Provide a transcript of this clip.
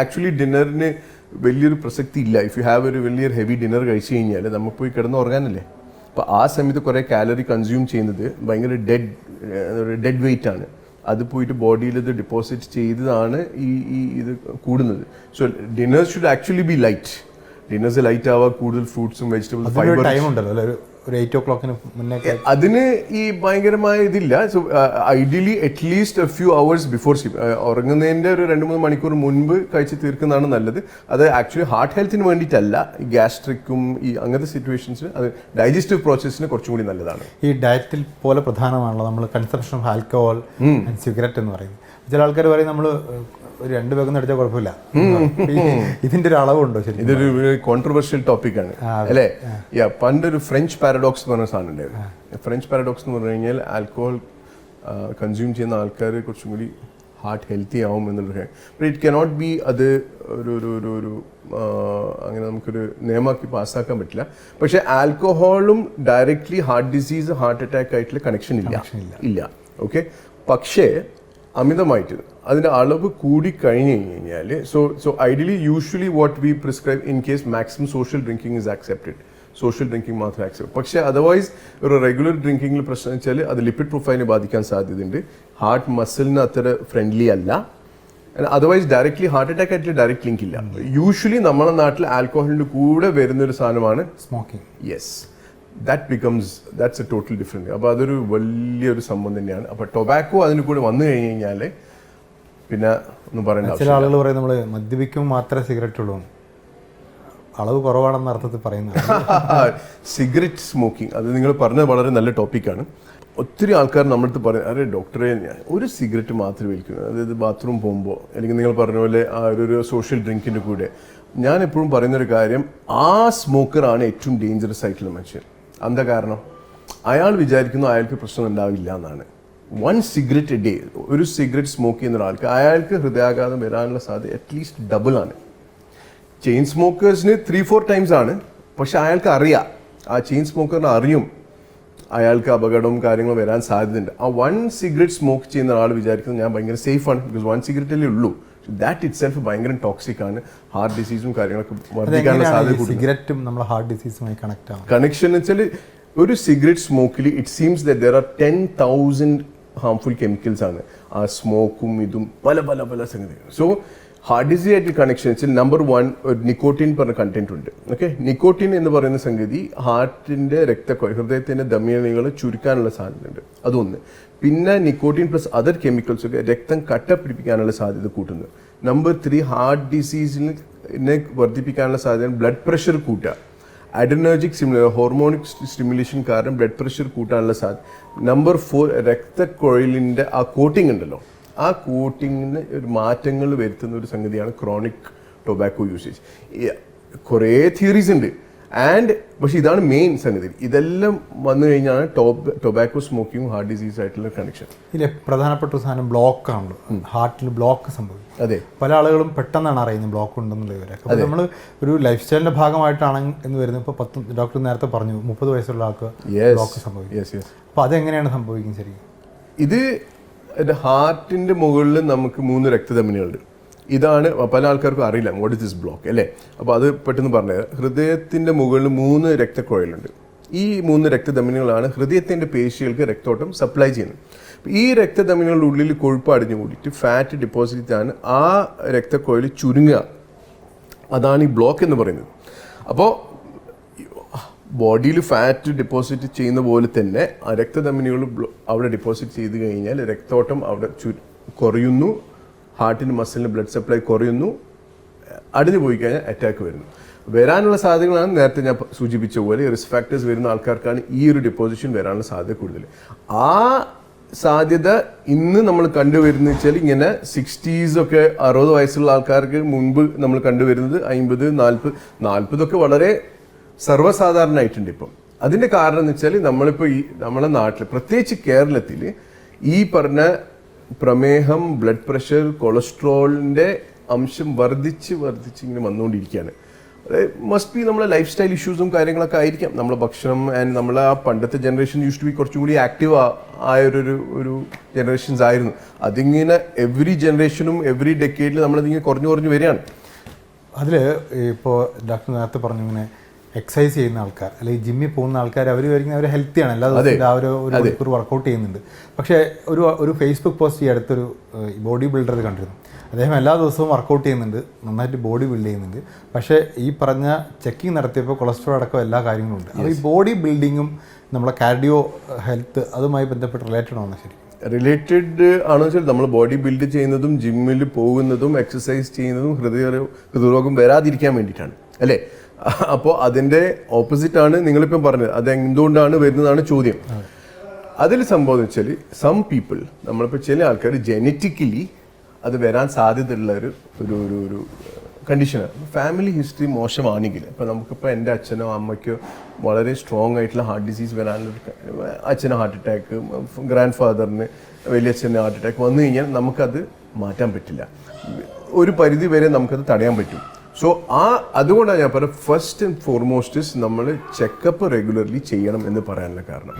Actually ഡിന്നറിന് വലിയൊരു പ്രസക്തി ഇല്ല ഇഫ് യു ഹാവ് ഒരു വലിയൊരു ഹെവി ഡിന്നർ കഴിച്ചു കഴിഞ്ഞാൽ നമ്മൾ പോയി കിടന്ന് ഉറങ്ങാനല്ലേ? അപ്പോൾ ആ സമയത്ത് കുറേ കാലറി കൺസ്യൂം ചെയ്യുന്നത് ഭയങ്കര ഡെഡ് ഡെഡ് വെയിറ്റ് ആണ്. അത് പോയിട്ട് ബോഡിയിൽ ഇത് ഡിപ്പോസിറ്റ് ചെയ്തതാണ് ഈ ഈ ഇത് കൂടുന്നത്. So dinner should actually be light dinners light ആവുക കൂടുതൽ ഫ്രൂട്ട്സും വെജിറ്റബിൾസ് ഫൈബർ ടൈം ഉണ്ടല്ലോ ഒരു എയ്റ്റ് ഓ ക്ലോക്കിന് മുന്നേ അതിന് ഈ ഭയങ്കരമായ ഇതില്ല. So ideally at least a few hours before ഉറങ്ങുന്നതിന്റെ ഒരു രണ്ട് മൂന്ന് മണിക്കൂർ മുൻപ് കഴിച്ച് തീർക്കുന്നതാണ് നല്ലത്. അത് ആക്ച്വലി ഹാർട്ട് ഹെൽത്തിന് വേണ്ടിയിട്ടല്ല. ഈ ഗ്യാസ്ട്രിക്കും ഈ അങ്ങനത്തെ സിറ്റുവേഷൻസ് അത് ഡൈജസ്റ്റീവ് പ്രോസസ്സിന് കുറച്ചും കൂടി നല്ലതാണ്. ഈ ഡയറ്റിൽ പോലെ പ്രധാനമാണല്ലോ നമ്മൾ കൺസംഷൻ ഓഫ് ആൽക്കഹോൾ സിഗരറ്റ് എന്ന് പറയുന്നത്. ചില ആൾക്കാർ പറയും നമ്മൾ ഒരു രണ്ട് പേക്കൊന്നും അടിച്ചാൽ കുഴപ്പമില്ല. ഇതിന്റെ ഒരു അളവുണ്ടോ ശരി ഇതൊരു കോൺട്രവേഴ്ഷ്യൽ ടോപ്പിക്കാണ് അല്ലേ? യാ പണ്ടൊരു ഫ്രഞ്ച് പാരഡോക്സ് എന്ന് പറഞ്ഞ സാധനം ഉണ്ടായിരുന്നു ഫ്രഞ്ച് പാരഡോക്സ് എന്ന് പറഞ്ഞു കഴിഞ്ഞാൽ ആൽക്കഹോൾ കൺസ്യൂം ചെയ്യുന്ന ആൾക്കാർ കുറച്ചും കൂടി ഹാർട്ട് ഹെൽത്തി ആവും എന്നുള്ള ബട്ട് ഇറ്റ് കനോട്ട് ബി അത് ഒരു ഒരു ഒരു ഒരു അങ്ങനെ നമുക്കൊരു നിയമമാക്കി പാസ്സാക്കാൻ പറ്റില്ല. പക്ഷെ ആൽക്കഹോളും directly heart disease heart attack ആയിട്ടുള്ള കണക്ഷൻ ഇല്ല. ഇല്ല. ഓക്കെ പക്ഷേ അമിതമായിട്ട് അതിന്റെ അളവ് കൂടി കഴിഞ്ഞു കഴിഞ്ഞാൽ so so ideally usually what we prescribe in case maximum social drinking is accepted social drinking മാത്രം ആക്സെപ്റ്റ് പക്ഷെ അതർവൈസ് ഒരു റെഗുലർ ഡ്രിങ്കിങ്ങിൽ പ്രശ്നം വെച്ചാൽ അത് ലിപ്പിഡ് പ്രൊഫൈലിനെ ബാധിക്കാൻ സാധ്യതയുണ്ട്. ഹാർട്ട് മസിലിന് അത്ര ഫ്രണ്ട്ലി അല്ല. അതർവൈസ് ഡയറക്ട്ലി ഹാർട്ട് അറ്റാക്ക് ആയിട്ട് ഡയറക്റ്റ് ലിങ്ക് ഇല്ല. യൂഷ്വലി നമ്മുടെ നാട്ടിൽ ആൽക്കോഹോളിന്റെ കൂടെ വരുന്ന ഒരു സാധനമാണ് smoking yes that becomes that's a total different അപ്പോൾ അതൊരു വലിയൊരു സംഭവം തന്നെയാണ്. അപ്പോൾ ടൊബാക്കോ അതിന് കൂടെ വന്നു കഴിഞ്ഞ് കഴിഞ്ഞാൽ പിന്നെ ഒന്നും പറയണ്ട ചില ആളുകൾ പറയും നമ്മൾ മദ്യപിക്കും മാത്രമേ സിഗരറ്റ് ഉള്ളൂ അളവ് കുറവാണെന്ന അർത്ഥത്തിൽ പറയുന്നത്. സിഗരറ്റ് സ്മോക്കിംഗ് അത് നിങ്ങൾ പറഞ്ഞത് വളരെ നല്ല ടോപ്പിക്കാണ് ഒത്തിരി ആൾക്കാർ നമ്മളടുത്ത് പറയും അരെ ഡോക്ടറെ ഒരു സിഗരറ്റ് മാത്രം വലിക്കുന്നു അതായത് ബാത്റൂം പോകുമ്പോൾ അല്ലെങ്കിൽ നിങ്ങൾ പറഞ്ഞ പോലെ ആ ഒരു- ഒരു സോഷ്യൽ ഡ്രിങ്കിന്റെ കൂടെ. ഞാൻ എപ്പോഴും പറയുന്നൊരു കാര്യം ആ സ്മോക്കറാണ് ഏറ്റവും ഡേഞ്ചറസ് ആയിട്ടുള്ള മനുഷ്യൻ. എന്താ കാരണം? അയാൾ വിചാരിക്കുന്നു അയാൾക്ക് പ്രശ്നം ഉണ്ടാവില്ല എന്നാണ്. വൺ സിഗരറ്റ് ഡേ ഒരു സിഗരറ്റ് സ്മോക്ക് ചെയ്യുന്ന ഒരാൾക്ക് അയാൾക്ക് ഹൃദയാഘാതം വരാനുള്ള സാധ്യത അറ്റ്ലീസ്റ്റ് ഡബിൾ ആണ്. ചെയിൻ സ്മോക്കേഴ്സിന് ത്രീ ഫോർ ടൈംസ് ആണ്. പക്ഷെ അയാൾക്ക് അറിയാം. ആ ചെയിൻ സ്മോക്കറിന് അറിയും അയാൾക്ക് അപകടവും കാര്യങ്ങളും വരാൻ സാധ്യതയുണ്ട്. ആ വൺ സിഗരറ്റ് സ്മോക്ക് ചെയ്യുന്ന ഒരാൾ വിചാരിക്കുന്നത് ഞാൻ ഭയങ്കര സേഫ് ആണ്. ബിക്കോസ് വൺ സിഗരറ്റ് അല്ലേ ഉള്ളൂ. ദാറ്റ് ഇറ്റ് സെൽഫ് ഭയങ്കര ടോക്സിക് ആണ്. ഹാർട്ട് ഡിസീസും കാര്യങ്ങളൊക്കെ വർദ്ധിക്കാനുള്ള സാധ്യത സിഗരറ്റും ഹാർട്ട് ഡിസീസുമായി കണക്ട് ആണ് കണക്ഷൻ എന്ന് വെച്ചാൽ ഒരു cigarette സ്മോക്കിൽ it seems there are ten thousand harmful chemicals ആണ്. ആ സ്മോക്കും ഇതും പല പല പല സംഗതികൾ. സോ ഹാർട്ട് ഡിസീസ് ആയിട്ട് കണക്ഷൻസിൽ നമ്പർ വൺ ഒരു നിക്കോട്ടിൻ പറഞ്ഞ കണ്ടന്റ് ഉണ്ട്. ഓക്കെ നിക്കോട്ടിൻ എന്ന് പറയുന്ന സംഗതി ഹാർട്ടിന്റെ രക്ത ഹൃദയത്തിന്റെ ധമനികൾ ചുരുക്കാനുള്ള സാധ്യതയുണ്ട്. അതൊന്ന്. പിന്നെ നിക്കോട്ടിൻ പ്ലസ് അതർ കെമിക്കൽസ് ഒക്കെ രക്തം കട്ട പിടിപ്പിക്കാനുള്ള സാധ്യത കൂട്ടുന്നു. നമ്പർ ത്രീ ഹാർട്ട് ഡിസീസിനെ വർദ്ധിപ്പിക്കാനുള്ള സാധ്യത ബ്ലഡ് പ്രഷർ കൂട്ടുക. അഡനർജിക് സ്റ്റിമുലേ ഹോർമോണിക് സ്റ്റിമുലേഷൻ കാരണം ബ്ലഡ് പ്രഷർ കൂട്ടാനുള്ള സാധ്യത നമ്പർ ഫോർ രക്തക്കുഴലിന്റെ ആ കോട്ടിംഗ് ഉണ്ടല്ലോ. ആ കോട്ടിങ്ങിന് ഒരു മാറ്റങ്ങൾ വരുത്തുന്ന ഒരു സംഗതിയാണ് ക്രോണിക് ടൊബാക്കോ യൂസേജ് കുറേ തിയറീസ് ഉണ്ട്. ആൻഡ് പക്ഷെ ഇതാണ് മെയിൻ സംഗതി. ഇതെല്ലാം വന്നു കഴിഞ്ഞാണ് ടോബ് ടൊബാക്കോ സ്മോക്കിംഗ് ഹാർട്ട് ഡിസീസ് ആയിട്ടുള്ള കണക്ഷൻ ഇതിലെ പ്രധാനപ്പെട്ട ഒരു സാധനം ബ്ലോക്ക് ആണല്ലോ ഹാർട്ടിൽ ബ്ലോക്ക് സംഭവിക്കും. അതെ. പല ആളുകളും പെട്ടെന്നാണ് അറിയുന്നത് ബ്ലോക്ക് ഉണ്ടെന്നുള്ള വിവരം. അപ്പോൾ നമ്മൾ ഒരു ലൈഫ് സ്റ്റൈലിന്റെ ഭാഗമായിട്ടാണ് എന്ന് വരുന്നത്. ഇപ്പോൾ പത്ത് ഡോക്ടർ നേരത്തെ പറഞ്ഞു മുപ്പത് വയസ്സുള്ള ആൾക്ക് ബ്ലോക്ക് സംഭവിക്കും. അപ്പൊ അപ്പോൾ അതെങ്ങനെയാണ് സംഭവിക്കുന്നത് ശരിക്കും? ഇത് ഹാർട്ടിന്റെ മുകളിൽ നമുക്ക് മൂന്ന് രക്തധമനികളുണ്ട്. ഇതാണ് പല ആൾക്കാർക്കും അറിയില്ല വാട്ട് ഇസ് ദിസ് ബ്ലോക്ക് അല്ലേ? അപ്പോൾ അത് പെട്ടെന്ന് പറഞ്ഞത് ഹൃദയത്തിന്റെ മുകളിൽ മൂന്ന് രക്തക്കുഴലുണ്ട്. ഈ മൂന്ന് രക്തധമനികളാണ് ഹൃദയത്തിന്റെ പേശികൾക്ക് രക്തോട്ടം സപ്ലൈ ചെയ്യുന്നത്. ഈ രക്തധമനികളുടെ ഉള്ളിൽ കൊഴുപ്പ് അടിഞ്ഞു കൂടിയിട്ട് ഫാറ്റ് ഡിപ്പോസിറ്റ് ആണ് ആ രക്തക്കുഴൽ ചുരുങ്ങുക. അതാണ് ഈ ബ്ലോക്ക് എന്ന് പറയുന്നത്. അപ്പോൾ ബോഡിയിൽ ഫാറ്റ് ഡിപ്പോസിറ്റ് ചെയ്യുന്ന പോലെ തന്നെ ആ രക്തധമനികൾ അവിടെ ഡിപ്പോസിറ്റ് ചെയ്ത് കഴിഞ്ഞാൽ രക്തോട്ടം അവിടെ കുറയുന്നു. ഹാർട്ടിന് മസിലിന് ബ്ലഡ് സപ്ലൈ കുറയുന്നു. അടിഞ്ഞു പോയി കഴിഞ്ഞാൽ അറ്റാക്ക് വരുന്നു. വരാനുള്ള സാധ്യതകളാണ് നേരത്തെ ഞാൻ സൂചിപ്പിച്ച പോലെ റിസ്ക് ഫാക്ടേഴ്സ് വരുന്ന ആൾക്കാർക്കാണ് ഈ ഒരു ഡിപ്പോസിഷൻ വരാനുള്ള സാധ്യത കൂടുതൽ. ആ സാധ്യത ഇന്ന് നമ്മൾ കണ്ടുവരുന്ന വെച്ചാൽ ഇങ്ങനെ സിക്സ്റ്റീസൊക്കെ അറുപത് വയസ്സുള്ള ആൾക്കാർക്ക് മുൻപ് നമ്മൾ കണ്ടുവരുന്നത് അമ്പത് നാൽപ്പത് നാൽപ്പതൊക്കെ വളരെ സർവസാധാരണമായിട്ടുണ്ട് ഇപ്പം. അതിന്റെ കാരണം എന്ന് വെച്ചാൽ നമ്മളിപ്പോൾ ഈ നമ്മുടെ നാട്ടിൽ പ്രത്യേകിച്ച് കേരളത്തിൽ ഈ പറഞ്ഞ പ്രമേഹം ബ്ലഡ് പ്രഷർ കൊളസ്ട്രോളിന്റെ അംശം വർദ്ധിച്ച് വർദ്ധിച്ച് ഇങ്ങനെ വന്നുകൊണ്ടിരിക്കുകയാണ്. മസ്റ്റ് ബി നമ്മളെ ലൈഫ് സ്റ്റൈൽ ഇഷ്യൂസും കാര്യങ്ങളൊക്കെ ആയിരിക്കാം. നമ്മളെ ഭക്ഷണം ആൻഡ് നമ്മളെ ആ പണ്ടത്തെ ജനറേഷൻ യൂസ് ടു ബി കുറച്ചും കൂടി ആക്റ്റീവ് ആയ ഒരു ഒരു ജനറേഷൻസ് ആയിരുന്നു. അതിങ്ങനെ എവറി ജനറേഷനും എവറി ഡെക്കേഡിൽ നമ്മളതിങ്ങനെ കുറഞ്ഞു കുറഞ്ഞു വരികയാണ്. അതിൽ ഇപ്പോൾ ഡോക്ടർ നേരത്തെ പറഞ്ഞു ഇങ്ങനെ എക്സസൈസ് ചെയ്യുന്ന ആൾക്കാർ അല്ലെങ്കിൽ ജിമ്മിൽ പോകുന്ന ആൾക്കാർ അവർ വരിക്കുന്ന അവർ ഹെൽത്തിയാണ് എല്ലാ ദിവസവും രാവിലെ ഒരു മണിക്കൂർ വർക്കൗട്ട് ചെയ്യുന്നുണ്ട്. പക്ഷേ ഒരു ഒരു ഫേസ്ബുക്ക് പോസ്റ്റ് ഈ അടുത്തൊരു ബോഡി ബിൽഡർ കണ്ടിരുന്നു. അദ്ദേഹം എല്ലാ ദിവസവും വർക്കൗട്ട് ചെയ്യുന്നുണ്ട്. നന്നായിട്ട് ബോഡി ബിൽഡ് ചെയ്യുന്നുണ്ട്. പക്ഷേ ഈ പറഞ്ഞ ചെക്കിംഗ് നടത്തിയപ്പോൾ കൊളസ്ട്രോൾ അടക്കം എല്ലാ കാര്യങ്ങളും ഉണ്ട്. അപ്പോൾ ഈ ബോഡി ബിൽഡിങ്ങും നമ്മുടെ കാർഡിയോ ഹെൽത്ത് അതുമായി ബന്ധപ്പെട്ട് റിലേറ്റഡ് ആണോ ശരി റിലേറ്റഡ് ആണെന്ന് വെച്ചാൽ നമ്മൾ ബോഡി ബിൽഡ് ചെയ്യുന്നതും ജിമ്മിൽ പോകുന്നതും എക്സസൈസ് ചെയ്യുന്നതും ഹൃദയ ഹൃദയരോഗം വരാതിരിക്കാൻ വേണ്ടിയിട്ടാണ്. അല്ലേ? അപ്പോൾ അതിന്റെ ഓപ്പോസിറ്റാണ് നിങ്ങളിപ്പം പറഞ്ഞത്. അത് എന്തുകൊണ്ടാണ് വരുന്നതാണ് ചോദ്യം. അതിൽ സംഭവം എന്ന് വെച്ചാൽ സം പീപ്പിൾ നമ്മളിപ്പോൾ ചില ആൾക്കാർ ജനറ്റിക്കലി അത് വരാൻ സാധ്യതയുള്ള ഒരു ഒരു ഒരു ഒരു കണ്ടീഷനാണ് ഫാമിലി ഹിസ്റ്ററി മോശമാണെങ്കിൽ ഇപ്പോൾ നമുക്കിപ്പോൾ എന്റെ അച്ഛനോ അമ്മയ്ക്കോ വളരെ സ്ട്രോങ് ആയിട്ടുള്ള ഹാർട്ട് ഡിസീസ് വരാനുള്ള അച്ഛന് ഹാർട്ട് അറ്റാക്ക് ഗ്രാൻഡ് ഫാദറിന് വലിയച്ഛന് ഹാർട്ട് അറ്റാക്ക് വന്നു കഴിഞ്ഞാൽ നമുക്കത് മാറ്റാൻ പറ്റില്ല. ഒരു പരിധി വരെ നമുക്കത് തടയാൻ പറ്റും. സോ ആ അതുകൊണ്ടാണ് ഞാൻ പറഞ്ഞത് ഫസ്റ്റ് ആൻഡ് ഫോർമോസ്റ്റ് നമ്മൾ ചെക്കപ്പ് റെഗുലർലി ചെയ്യണം എന്ന് പറയാനുള്ള കാരണം.